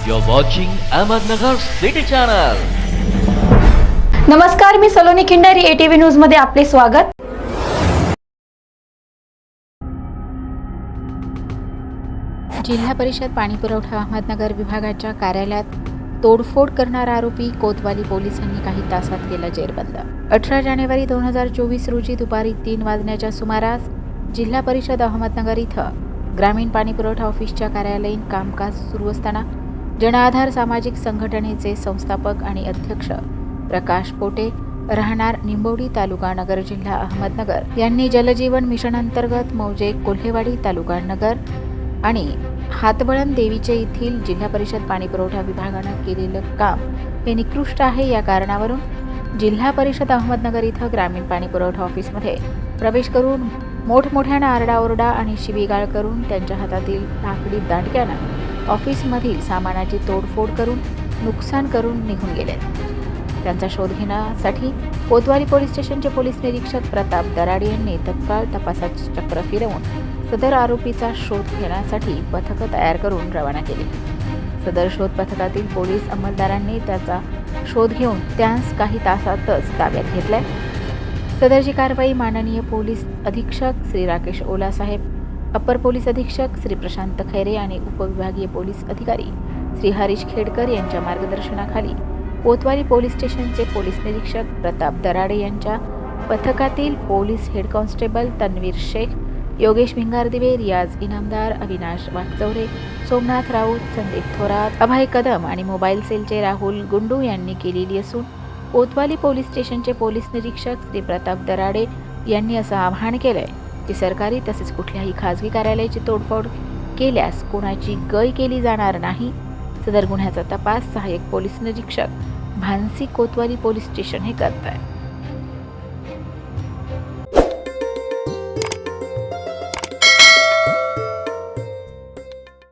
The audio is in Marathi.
You're watching Ahmednagar City Channel. नमस्कार मी सलोनी खिंडारी एटीव्ही न्यूजमध्ये आपले स्वागत जिल्हा परिषद पाणीपुरवठा अहमदनगर विभागाच्या कार्यालयात तोडफोड करणारा आरोपी कोतवाली पोलिसांनी काही तासात केला जेरबंद अठरा जानेवारी दोन हजार चोवीस रोजी दुपारी तीन वाजण्याच्या सुमारास जिल्हा परिषद अहमदनगर इथं ग्रामीण पाणीपुरवठा ऑफिसच्या कार्यालयीन कामकाज सुरू असताना जनआधार सामाजिक संघटनेचे संस्थापक आणि अध्यक्ष प्रकाश पोटे राहणार निंबोडी तालुका नगर जिल्हा अहमदनगर. यांनी जलजीवन मिशन अंतर्गत मौजे कोल्हेवाडी तालुका नगर आणि हातबळण देवीचे येथील जिल्हा परिषद पाणीपुरवठा विभागानं केलेलं काम हे निकृष्ट आहे या कारणावरून जिल्हा परिषद अहमदनगर इथं ग्रामीण पाणीपुरवठा ऑफिसमध्ये प्रवेश करून मोठमोठ्यानं आरडाओरडा आणि शिवीगाळ करून त्यांच्या हातातील लाकडी दांडक्यानं ऑफिसमधील सामानाची तोडफोड करून नुकसान करून निघून गेले. त्यांचा शोध घेण्यासाठी कोतवाली पोलीस स्टेशनचे पोलीस निरीक्षक प्रताप दराडे यांनी तत्काळ तपासाचे चक्र फिरवून सदर आरोपीचा शोध घेण्यासाठी पथकं तयार करून रवाना केली. सदर शोध पथकातील पोलीस अंमलदारांनी त्याचा शोध घेऊन त्यास काही तासातच ताब्यात घेतलाय. सदरची कारवाई माननीय पोलीस अधीक्षक श्री राकेश ओलासाहेब अप्पर पोलीस अधीक्षक श्री प्रशांत खैरे आणि उपविभागीय पोलीस अधिकारी श्री हरीश खेडकर यांच्या मार्गदर्शनाखाली कोतवाली पोलीस स्टेशनचे पोलीस निरीक्षक प्रताप दराडे यांच्या पथकातील police head constable Tanveer Shaikh Yogesh Bhingardive Riyaz Inamdar Avinash Waghchaure Somnath Raut Sandeep Thorat अभय कदम आणि मोबाईल सेलचे राहुल गुंडू यांनी केलेली असून कोतवाली पोलीस स्टेशनचे पोलीस निरीक्षक श्री प्रताप दराडे यांनी असं आवाहन केलंय. ती सरकारी तसेच कुठल्याही खाजगी कार्यालयाची तोडफोड केल्यास कोणाची गय केली जाणार नाही. सदर गुन्ह्याचा तपास सहाय्यक पोलीस निरीक्षक भानसी कोतवाली पोलीस स्टेशन हे करत आहे